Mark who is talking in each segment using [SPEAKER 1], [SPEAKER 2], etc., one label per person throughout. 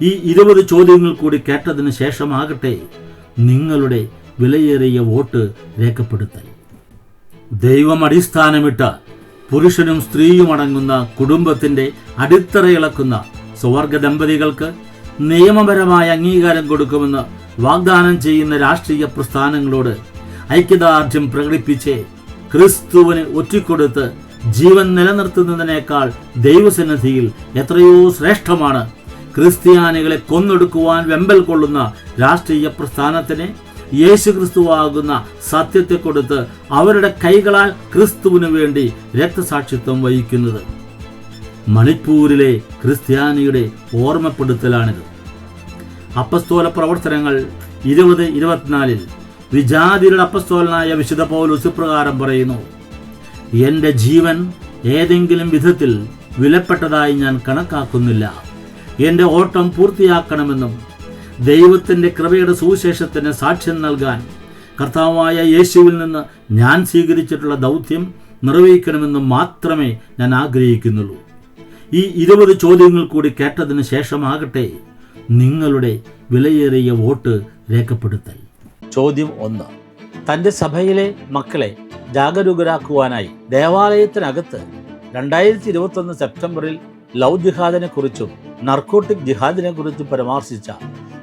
[SPEAKER 1] ഈ ഇരുപത് ചോദ്യങ്ങൾ കൂടി കേട്ടതിന് ശേഷമാകട്ടെ നിങ്ങളുടെ വിലയേറിയ വോട്ട് രേഖപ്പെടുത്തൽ. ദൈവം അടിസ്ഥാനമിട്ട പുരുഷനും സ്ത്രീയും അടങ്ങുന്ന കുടുംബത്തിന്റെ അടിത്തറയിളക്കുന്ന സ്വർഗ ദമ്പതികൾക്ക് നിയമപരമായ അംഗീകാരം കൊടുക്കുമെന്ന് വാഗ്ദാനം ചെയ്യുന്ന രാഷ്ട്രീയ പ്രസ്ഥാനങ്ങളോട് ഐക്യദാർഢ്യം പ്രകടിപ്പിച്ച് ക്രിസ്തുവിന് ഒറ്റിക്കൊടുത്ത് ജീവൻ നിലനിർത്തുന്നതിനേക്കാൾ ദൈവസന്നിധിയിൽ എത്രയോ ശ്രേഷ്ഠമാണ് ക്രിസ്ത്യാനികളെ കൊന്നൊടുക്കുവാൻ വെമ്പൽ കൊള്ളുന്ന രാഷ്ട്രീയ പ്രസ്ഥാനത്തിന് യേശുക്രിസ്തുവാകുന്ന സത്യത്തെ കൊടുത്ത് അവരുടെ കൈകളാൽ ക്രിസ്തുവിനു വേണ്ടി രക്തസാക്ഷിത്വം വഹിക്കുന്നത് മണിപ്പൂരിലെ ക്രിസ്ത്യാനിയുടെ ഓർമ്മപ്പെടുത്തലാണിത്. അപ്പസ്തോല പ്രവർത്തനങ്ങൾ ഇരുപത് ഇരുപത്തിനാലിൽ വിജാതിയുടെ അപ്പസ്തോലനായ വിശുദ്ധ പൗലോസ് പ്രകാരം പറയുന്നു എന്റെ ജീവൻ ഏതെങ്കിലും വിധത്തിൽ വിലപ്പെട്ടതായി ഞാൻ കണക്കാക്കുന്നില്ല. എന്റെ ഓട്ടം പൂർത്തിയാക്കണമെന്നും ദൈവത്തിന്റെ കൃപയുടെ സുവിശേഷത്തിന് സാക്ഷ്യം നൽകാൻ കർത്താവായ യേശുവിൽ നിന്ന് ഞാൻ സ്വീകരിച്ചിട്ടുള്ള ദൗത്യം നിർവഹിക്കണമെന്നും മാത്രമേ ഞാൻ ആഗ്രഹിക്കുന്നുള്ളൂ. ഈ ഇരുപത് ചോദ്യങ്ങൾ കൂടി കേട്ടതിന് ശേഷമാകട്ടെ നിങ്ങളുടെ വിലയേറിയ വോട്ട് രേഖപ്പെടുത്തൽ. ചോദ്യം ഒന്ന്. തന്റെ സഭയിലെ മക്കളെ ജാഗരൂകരാക്കുവാനായി ദേവാലയത്തിനകത്ത് രണ്ടായിരത്തി ഇരുപത്തൊന്ന് സെപ്റ്റംബറിൽ ലവ് കുറിച്ചും നർക്കോട്ടിക് ജിഹാദിനെ കുറിച്ച് പരാമർശിച്ച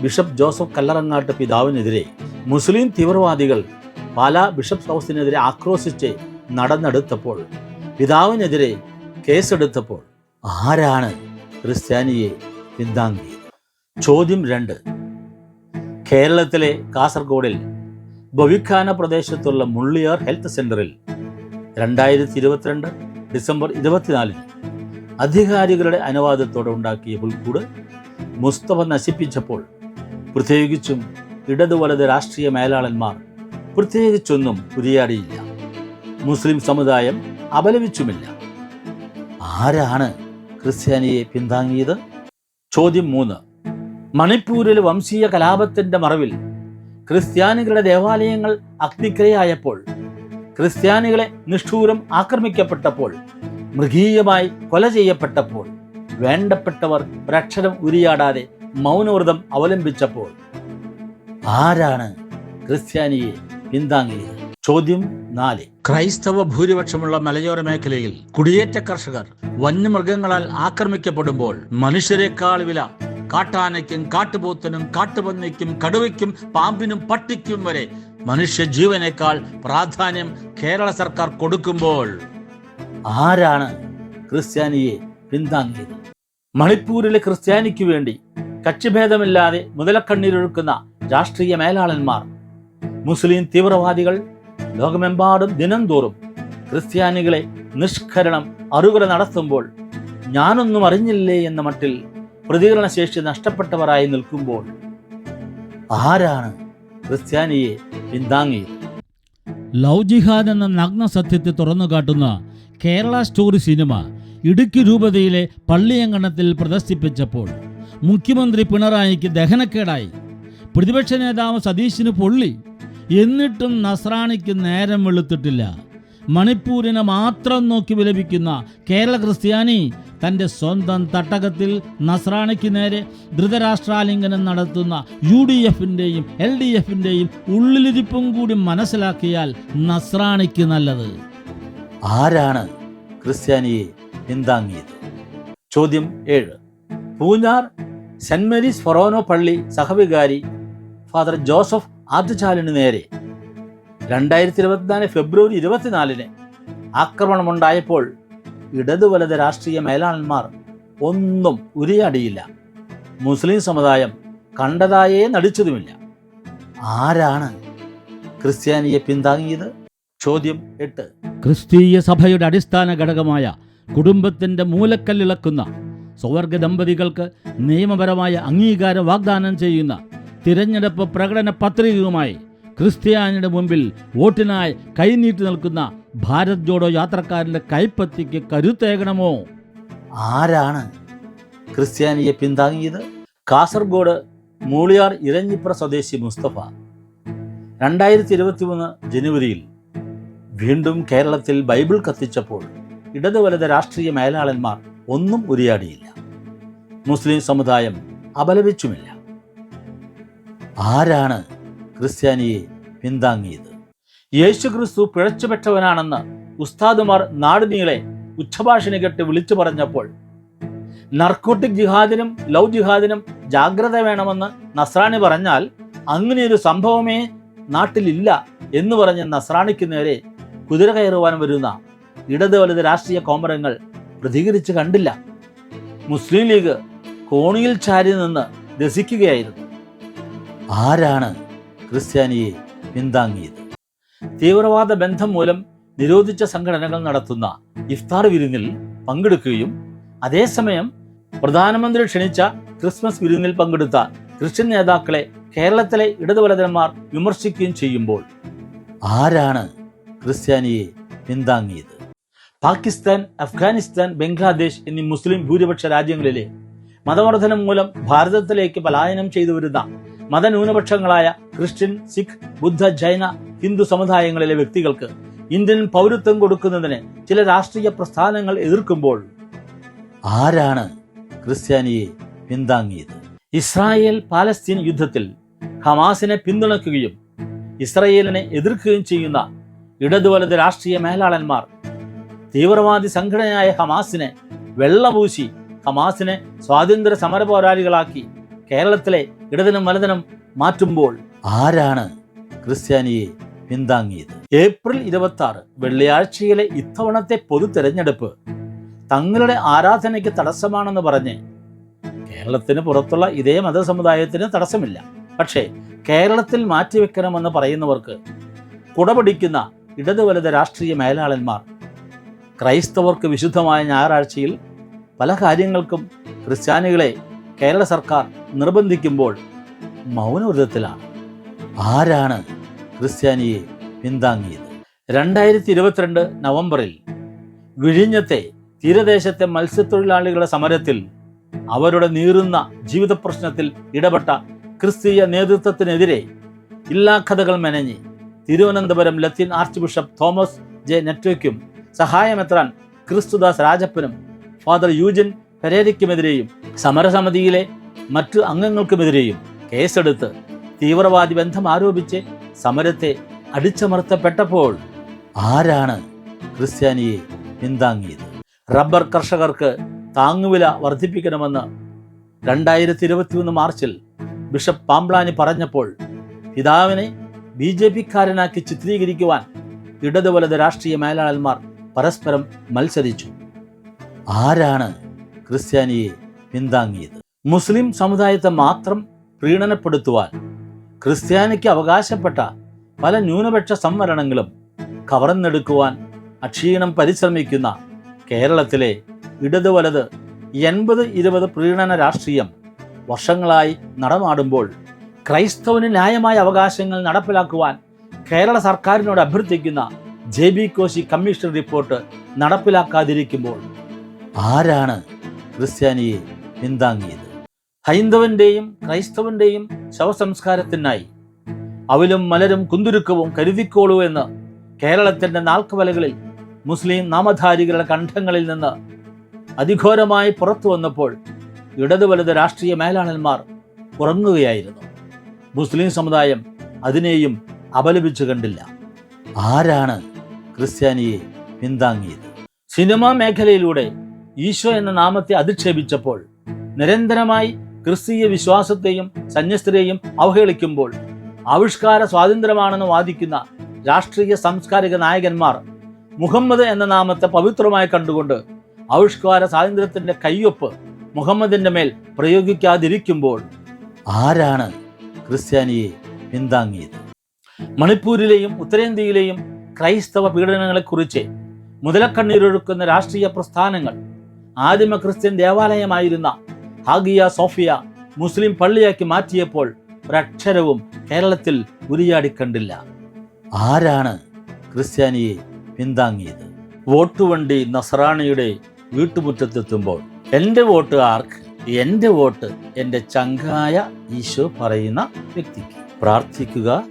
[SPEAKER 1] ബിഷപ്പ് ജോസഫ് കല്ലറങ്ങാട്ട് പിതാവിനെതിരെ മുസ്ലിം തീവ്രവാദികൾ പാല ബിഷപ്പ് ഹൗസിനെതിരെ ആക്രോശിച്ച് നടന്നെടുത്തപ്പോൾ പിതാവിനെതിരെ കേസെടുത്തപ്പോൾ ആരാണ് ക്രിസ്ത്യാനിയെ പിന്താങ്ങി ചോദ്യം രണ്ട്. കേരളത്തിലെ കാസർഗോഡിൽ ബവിഖാന പ്രദേശത്തുള്ള മുള്ളിയാർ ഹെൽത്ത് സെന്ററിൽ രണ്ടായിരത്തി ഇരുപത്തിരണ്ട് ഡിസംബർ ഇരുപത്തിനാലിന് അധികാരികളുടെ അനുവാദത്തോടെ ഉണ്ടാക്കിയ പുൽക്കൂട് മുസ്തഫ നശിപ്പിച്ചപ്പോൾ പ്രത്യേകിച്ചും ഇടതു വലത് രാഷ്ട്രീയ മേലാളന്മാർ പ്രത്യേകിച്ചൊന്നും ഉരിയാടിയില്ല. മുസ്ലിം സമുദായം അപലപിച്ചുമില്ല. ആരാണ് ക്രിസ്ത്യാനിയെ പിന്താങ്ങിയത്? ചോദ്യം മൂന്ന്. മണിപ്പൂരിൽ വംശീയ കലാപത്തിന്റെ മറവിൽ ക്രിസ്ത്യാനികളുടെ ദേവാലയങ്ങൾ അഗ്നിക്രയായപ്പോൾ ക്രിസ്ത്യാനികളെ നിഷ്ഠൂരം ആക്രമിക്കപ്പെട്ടപ്പോൾ മൃഗീയമായി കൊല ചെയ്യപ്പെട്ടപ്പോൾ വേണ്ടപ്പെട്ടവർ ഒരക്ഷരം ഉരിയാടാതെ മൗനവ്രതം അവലംബിച്ചപ്പോൾ ആരാണ് ക്രിസ്ത്യാനിയെ പിന്താങ്ങിയത്? ചോദ്യം നാല്. ക്രൈസ്തവ ഭൂരിപക്ഷമുള്ള മലയോര മേഖലയിൽ കുടിയേറ്റ കർഷകർ വന്യമൃഗങ്ങളാൽ ആക്രമിക്കപ്പെടുമ്പോൾ മനുഷ്യരെക്കാൾ വില കാട്ടാനയ്ക്കും കാട്ടുപോത്തനും കാട്ടുപന്നിക്കും കടുവയ്ക്കും പാമ്പിനും പട്ടിക്കും വരെ മനുഷ്യ ജീവനേക്കാൾ പ്രാധാന്യം കേരള സർക്കാർ കൊടുക്കുമ്പോൾ ആരാണ് ക്രിസ്ത്യാനിയെ പിന്താങ്ങിയത്? മണിപ്പൂരിലെ ക്രിസ്ത്യാനിക്ക് വേണ്ടി കക്ഷിഭേദമില്ലാതെ മുതലക്കണ്ണീരൊഴുക്കുന്ന രാഷ്ട്രീയ മേലാളന്മാർ മുസ്ലിം തീവ്രവാദികൾ ലോകമെമ്പാടും ദിനംതോറും ക്രിസ്ത്യാനികളെ നിഷ്കരണം അറുകര നടത്തുമ്പോൾ ഞാനൊന്നും അറിഞ്ഞില്ലേ എന്ന മട്ടിൽ പ്രതികരണശേഷി നഷ്ടപ്പെട്ടവരായി നിൽക്കുമ്പോൾ ആരാണ് ക്രിസ്ത്യാനിയെ പിന്താങ്ങിയത്? ലവ് ജിഹാദ് എന്ന നഗ്ന സത്യത്തെ തുറന്നു കാട്ടുന്ന കേരള സ്റ്റോറി സിനിമ ഇടുക്കി രൂപതയിലെ പള്ളിയങ്കണത്തിൽ പ്രദർശിപ്പിച്ചപ്പോൾ മുഖ്യമന്ത്രി പിണറായിക്ക് ദഹനക്കേടായി. പ്രതിപക്ഷ നേതാവ് സതീശിന് പൊള്ളി. എന്നിട്ടും നസ്രാണിക്ക് നേരം വെളുത്തിട്ടില്ല. മണിപ്പൂരിനെ മാത്രം നോക്കി വിലപിക്കുന്ന കേരള ക്രിസ്ത്യാനി തന്റെ സ്വന്തം തട്ടകത്തിൽ നസ്രാണിക്ക് നേരെ ധൃതരാഷ്ട്രാലിംഗനം നടത്തുന്ന യു ഡി എഫിന്റെയും എൽ ഡി എഫിന്റെയും ഉള്ളിലിരിപ്പും കൂടി മനസ്സിലാക്കിയാൽ നസ്രാണിക്ക് നല്ലത്. ആരാണ് ക്രിസ്ത്യാനിയെ പിന്താങ്ങിയത്? ചോദ്യം ഏഴ്. പൂഞ്ഞാർ സെന്റ് മേരീസ് ഫൊറോനോ പള്ളി സഹവികാരി ഫാദർ ജോസഫ് ആദ്യചാലിന് നേരെ രണ്ടായിരത്തി ഇരുപത്തിനാല് ഫെബ്രുവരി ഇരുപത്തിനാലിന് ആക്രമണമുണ്ടായപ്പോൾ ഇടതു വലത് രാഷ്ട്രീയ മേലാളന്മാർ ഒന്നും ഉരിയാടിയില്ല. മുസ്ലിം സമുദായം കണ്ടതായേ നടിച്ചതുമില്ല. ആരാണ് ക്രിസ്ത്യാനിയെ പിന്താങ്ങിയത്? ചോദ്യം എട്ട്. ക്രിസ്തീയ സഭയുടെ അടിസ്ഥാന ഘടകമായ കുടുംബത്തിന്റെ മൂലക്കല്ലിളക്കുന്ന സ്വർഗ ദമ്പതികൾക്ക് നിയമപരമായ അംഗീകാരം വാഗ്ദാനം ചെയ്യുന്ന തിരഞ്ഞെടുപ്പ് പ്രകടന പത്രികയുമായി ക്രിസ്ത്യാനിയുടെ മുമ്പിൽ വോട്ടിനായി കൈനീട്ടി നിൽക്കുന്ന ഭാരത് ജോഡോ യാത്രക്കാരന്റെ കൈപ്പത്തിക്ക് കരുത്തേകണമോ? ആരാണ് ക്രിസ്ത്യാനിയെ പിന്താങ്ങിയത്? കാസർഗോഡ് മൂളിയാർ ഇരഞ്ഞിപ്ര സ്വദേശി മുസ്തഫ. രണ്ടായിരത്തി ഇരുപത്തി മൂന്ന് ജനുവരിയിൽ വീണ്ടും കേരളത്തിൽ ബൈബിൾ കത്തിച്ചപ്പോൾ ഇടതു വലത് രാഷ്ട്രീയ മേലാളന്മാർ ഒന്നും ഉരിയാടിയില്ല. മുസ്ലിം സമുദായം അപലപിച്ചുമില്ല. ആരാണ് ക്രിസ്ത്യാനിയെ പിന്താങ്ങിയത്? യേശു ക്രിസ്തു പിഴച്ചുപെട്ടവനാണെന്ന് ഉസ്താദുമാർ നാടിനീളെ ഉച്ചഭാഷണി കെട്ട് വിളിച്ചു പറഞ്ഞപ്പോൾ നർക്കോട്ടിക് ജിഹാദിനും ലൗ ജിഹാദിനും ജാഗ്രത വേണമെന്ന് നസ്രാണി പറഞ്ഞാൽ അങ്ങനെയൊരു സംഭവമേ നാട്ടിലില്ല എന്ന് പറഞ്ഞ് നസ്രാണിക്ക് നേരെ കുതിര കയറുവാൻ വരുന്ന ഇടത് വലത് രാഷ്ട്രീയ കോമരങ്ങൾ പ്രതികരിച്ച് കണ്ടില്ല. മുസ്ലിം ലീഗ് കോണിയിൽ ചാരി നിന്ന് രസിക്കുകയായിരുന്നു. ആരാണ് ക്രിസ്ത്യാനിയെ പിന്താങ്ങിയത്? തീവ്രവാദ ബന്ധം മൂലം നിരോധിച്ച സംഘടനകൾ നടത്തുന്ന ഇഫ്താർ വിരുന്നിൽ പങ്കെടുക്കുകയും അതേസമയം പ്രധാനമന്ത്രി ക്ഷണിച്ച ക്രിസ്മസ് വിരുന്നിൽ പങ്കെടുത്ത ക്രിസ്ത്യൻ നേതാക്കളെ കേരളത്തിലെ ഇടതുവലതന്മാർ വിമർശിക്കുകയും ചെയ്യുമ്പോൾ ആരാണ് ക്രിസ്ത്യാനിയെ പിന്താങ്ങിയത്. പാകിസ്ഥാൻ അഫ്ഗാനിസ്ഥാൻ ബംഗ്ലാദേശ് എന്നീ മുസ്ലിം ഭൂരിപക്ഷ രാജ്യങ്ങളിലെ മതവർദ്ധനം മൂലം ഭാരതത്തിലേക്ക് പലായനം ചെയ്തു വരുന്ന മതന്യൂനപക്ഷങ്ങളായ ക്രിസ്ത്യൻ സിഖ് ബുദ്ധ ജൈന ഹിന്ദു സമുദായങ്ങളിലെ വ്യക്തികൾക്ക് ഇന്ത്യൻ പൗരത്വം കൊടുക്കുന്നതിന് ചില രാഷ്ട്രീയ പ്രസ്ഥാനങ്ങൾ എതിർക്കുമ്പോൾ ആരാണ് ക്രിസ്ത്യാനിയെ പിന്താങ്ങിയത്? ഇസ്രായേൽ പാലസ്തീൻ യുദ്ധത്തിൽ ഹമാസിനെ പിന്തുണയ്ക്കുകയും ഇസ്രായേലിനെ എതിർക്കുകയും ചെയ്യുന്ന ഇടതുവലത് രാഷ്ട്രീയ മേലാളന്മാർ തീവ്രവാദി സംഘടനയായ ഹമാസിനെ വെള്ളപൂശി ഹമാസിനെ സ്വാതന്ത്ര്യ സമര പോരാളികളാക്കി കേരളത്തിലെ ഇടതിനും വലതിനും മാറ്റുമ്പോൾ ആരാണ് ക്രിസ്ത്യാനിയെ പിന്താങ്ങിയത്? ഏപ്രിൽ ഇരുപത്തി ആറ് വെള്ളിയാഴ്ചയിലെ ഇത്തവണത്തെ പൊതു തെരഞ്ഞെടുപ്പ് തങ്ങളുടെ ആരാധനയ്ക്ക് തടസ്സമാണെന്ന് പറഞ്ഞ് കേരളത്തിന് പുറത്തുള്ള ഇതേ മതസമുദായത്തിന് തടസ്സമില്ല. പക്ഷേ കേരളത്തിൽ മാറ്റിവെക്കണമെന്ന് പറയുന്നവർക്ക് കുടപിടിക്കുന്ന ഇടതു വലത് രാഷ്ട്രീയ മേലാളന്മാർ. ക്രൈസ്തവർക്ക് വിശുദ്ധമായ ഞായറാഴ്ചയിൽ പല കാര്യങ്ങൾക്കും ക്രിസ്ത്യാനികളെ കേരള സർക്കാർ നിർബന്ധിക്കുമ്പോൾ മൗനവ്രതത്തിലാണ്. ആരാണ് ക്രിസ്ത്യാനിയെ പിന്താങ്ങിയത്? രണ്ടായിരത്തി ഇരുപത്തിരണ്ട് നവംബറിൽ വിഴിഞ്ഞത്തെ തീരദേശത്തെ മത്സ്യത്തൊഴിലാളികളുടെ സമരത്തിൽ അവരുടെ നീറുന്ന ജീവിത പ്രശ്നത്തിൽ ഇടപെട്ട ക്രിസ്തീയ നേതൃത്വത്തിനെതിരെ ഇല്ലാ കഥകൾ മെനഞ്ഞ് Thiruvananthapuram Latin archbishop Thomas J നെറ്റ്വയ്ക്കും സഹായമെത്രാൻ ക്രിസ്തുദാസ് രാജപ്പനും ഫാദർ യൂജിൻ പെരേരയ്ക്കുമെതിരെയും സമരസമിതിയിലെ മറ്റു അംഗങ്ങൾക്കുമെതിരെയും കേസെടുത്ത് തീവ്രവാദി ബന്ധം ആരോപിച്ച് സമരത്തെ അടിച്ചമർത്തപ്പെട്ടപ്പോൾ ആരാണ് ക്രിസ്ത്യാനിയെ പിന്താങ്ങിയത്? റബ്ബർ കർഷകർക്ക് താങ്ങുവില വർദ്ധിപ്പിക്കണമെന്ന് രണ്ടായിരത്തി ഇരുപത്തിയൊന്ന് മാർച്ചിൽ ബിഷപ്പ് പാംബ്ലാനി പറഞ്ഞപ്പോൾ പിതാവിനെ ബി ജെ പിക്കാരനാക്കി ചിത്രീകരിക്കുവാൻ ഇടതുവലത് രാഷ്ട്രീയ മേലാളന്മാർ പരസ്പരം മത്സരിച്ചു. ആരാണ് ക്രിസ്ത്യാനിയെ പിന്താങ്ങിയത്? മുസ്ലിം സമുദായത്തെ മാത്രം പ്രീണനപ്പെടുത്തുവാൻ ക്രിസ്ത്യാനിക്ക് അവകാശപ്പെട്ട പല ന്യൂനപക്ഷ സംവരണങ്ങളും കവർന്നെടുക്കുവാൻ അക്ഷീണം പരിശ്രമിക്കുന്ന കേരളത്തിലെ ഇടതുവലത് എൺപത് ഇരുപത് പ്രീണന രാഷ്ട്രീയം വർഷങ്ങളായി നടമാടുമ്പോൾ ക്രൈസ്തവന് ന്യായമായ അവകാശങ്ങൾ നടപ്പിലാക്കുവാൻ കേരള സർക്കാരിനോട് അഭ്യർത്ഥിക്കുന്ന J B Koshy commission report നടപ്പിലാക്കാതിരിക്കുമ്പോൾ ആരാണ് ക്രിസ്ത്യാനിയെ പിന്താങ്ങിയത്? ഹൈന്ദവന്റെയും ക്രൈസ്തവന്റെയും ശവസംസ്കാരത്തിനായി അവലും മലരും കുന്തുരുക്കവും കരുതിക്കോളൂ എന്ന് കേരളത്തിന്റെ നാൽക്കുവലകളിൽ മുസ്ലിം നാമധാരികളുടെ കണ്ഠങ്ങളിൽ നിന്ന് അതിഘോരമായി പുറത്തു വന്നപ്പോൾ ഇടതുവലത് രാഷ്ട്രീയ മേലാളന്മാർ ഉറങ്ങുകയായിരുന്നു. മുസ്ലിം സമുദായം അതിനെയും അപലപിച്ചു കണ്ടില്ല. ആരാണ് ക്രിസ്ത്യാനിയെ പിന്താങ്ങിയത്? സിനിമാ മേഖലയിലൂടെ ഈശോ എന്ന നാമത്തെ അധിക്ഷേപിച്ചപ്പോൾ നിരന്തരമായി ക്രിസ്തീയ വിശ്വാസത്തെയും സന്യസ്തരെയും അവഹേളിക്കുമ്പോൾ ആവിഷ്കാര സ്വാതന്ത്ര്യമാണെന്ന് വാദിക്കുന്ന രാഷ്ട്രീയ സാംസ്കാരിക നായകന്മാർ മുഹമ്മദ് എന്ന നാമത്തെ പവിത്രമായി കണ്ടുകൊണ്ട് ആവിഷ്കാര സ്വാതന്ത്ര്യത്തിന്റെ കയ്യൊപ്പ് മുഹമ്മദിന്റെ മേൽ പ്രയോഗിക്കാതിരിക്കുമ്പോൾ ആരാണ് ക്രിസ്ത്യാനിയെ പിന്താങ്ങിയത്. മണിപ്പൂരിലെയും ഉത്തരേന്ത്യയിലെയും ക്രൈസ്തവ പീഡനങ്ങളെക്കുറിച്ച് മുതലക്കണ്ണീരൊഴുക്കുന്ന രാഷ്ട്രീയ പ്രസ്ഥാനങ്ങൾ ആദിമ ക്രിസ്ത്യൻ ദേവാലയമായിരുന്ന ഹാഗിയ സോഫിയ മുസ്ലിം പള്ളിയാക്കി മാറ്റിയപ്പോൾ ഒരക്ഷരവും കേരളത്തിൽ ഉരിയാടിക്കണ്ടില്ല. ആരാണ് ക്രിസ്ത്യാനിയെ പിന്താങ്ങിയത്? വോട്ടുവണ്ടി നസറാണിയുടെ വീട്ടുമുറ്റത്തെത്തുമ്പോൾ എന്റെ വോട്ട് ആർക്ക്? എന്റെ വോട്ട് എന്റെ ചങ്കായ ഈശോ പറയുന്ന വ്യക്തിക്ക്. പ്രാർത്ഥിക്കുക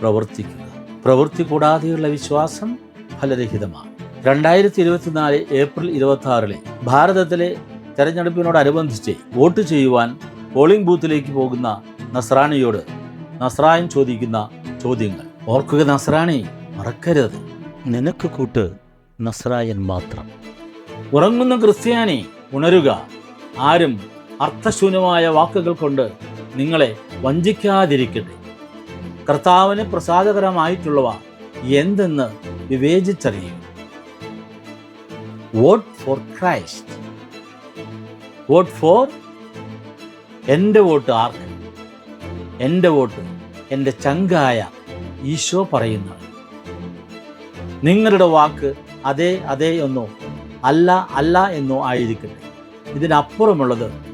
[SPEAKER 1] പ്രവർത്തിക്കുക. പ്രവൃത്തി കൂടാതെയുള്ള വിശ്വാസം ഫലരഹിതമാണ്. രണ്ടായിരത്തി ഇരുപത്തിനാല് ഏപ്രിൽ ഇരുപത്തി ആറിലെ ഭാരതത്തിലെ തെരഞ്ഞെടുപ്പിനോടനുബന്ധിച്ച് വോട്ട് ചെയ്യുവാൻ പോളിംഗ് ബൂത്തിലേക്ക് പോകുന്ന നസ്രാണിയോട് നസ്രായൻ ചോദിക്കുന്ന ചോദ്യങ്ങൾ. ഓർക്കുക നസ്രാണി മറക്കരുത്.
[SPEAKER 2] നിനക്ക് കൂട്ട് നസ്രായൻ മാത്രം.
[SPEAKER 1] ഉറങ്ങുന്ന ക്രിസ്ത്യാനി ഉണരുക. ആരും അർത്ഥശൂന്യമായ വാക്കുകൾ കൊണ്ട് നിങ്ങളെ വഞ്ചിക്കാതിരിക്കട്ടെ. കർത്താവിന് പ്രസാദകരമായിട്ടുള്ളവ എന്തെന്ന് വിവേചിച്ചറിയും vote for Christ vote for എന്റെ വോട്ട് ആർക്ക്? എന്റെ വോട്ട് എന്റെ ചങ്കായ ഈശോ പറയുന്നത്. നിങ്ങളുടെ വാക്ക് അതെ അതെ എന്നോ അല്ല അല്ല എന്നോ ആയിരിക്കട്ടെ. ഇതിനപ്പുറമുള്ളത്